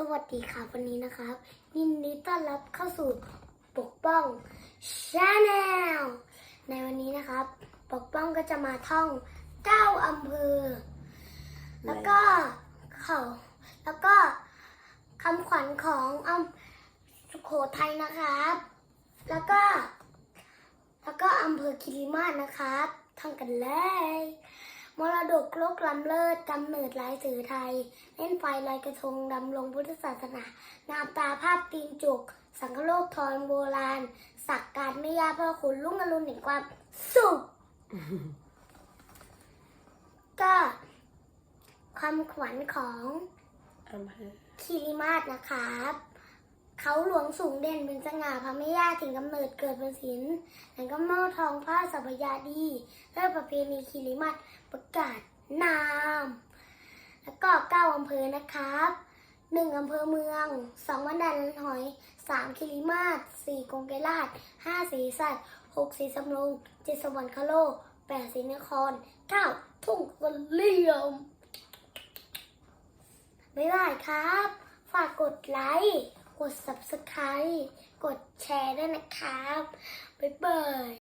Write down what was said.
สวัสดีค่ะวันนี้นะครับยินดีต้อนรับเข้าสู่ปกป้องชาแนลในวันนี้นะครับ ปกป้องก็จะมาท่องเก้าอำเภอ แล้วก็เขาแล้วก็คำขวัญของอำสุโขทัยนะครับ แล้วก็ แล้วก็อำเภอคิริมาศนะครับท่องกันเลย มรดกโลกล้ำเลิศกำเนิดหลายสื่อไทย เล่นไฟลอยกระทงดำรงพุทธศาสนา นามตาภาพตีนจุก สังคโลกทอนโบราณ สักการไม่ยาพ่อคุณลุ่งอรุณแห่งความสุข ก็ความขวัญของอำเภอคีริมาศนะครับ เขาหลวงสูงเด่นเป็นสง่าพระแม่ย่าถึงกำเนิดเกิดเป็นศิลป์แห่งกำเนิดทองผ้าสัพยาดีเลิศประเพณีคีริมาศประกาศนาม แล้วก็เก้าอำเภอนะครับหนึ่งอำเภอเมืองสองวันดันหอยสามคิริมาศสี่กงเกลาดห้าสีสัตว์หกสีสำโรงเจ็ดสวรรคโลกแปดสีนครเก้าทุ่งเลี่ยมบ๊ายบายครับ ฝากกดไลค์ กด subscribe กดแชร์ด้วยนะครับ บ๊ายบาย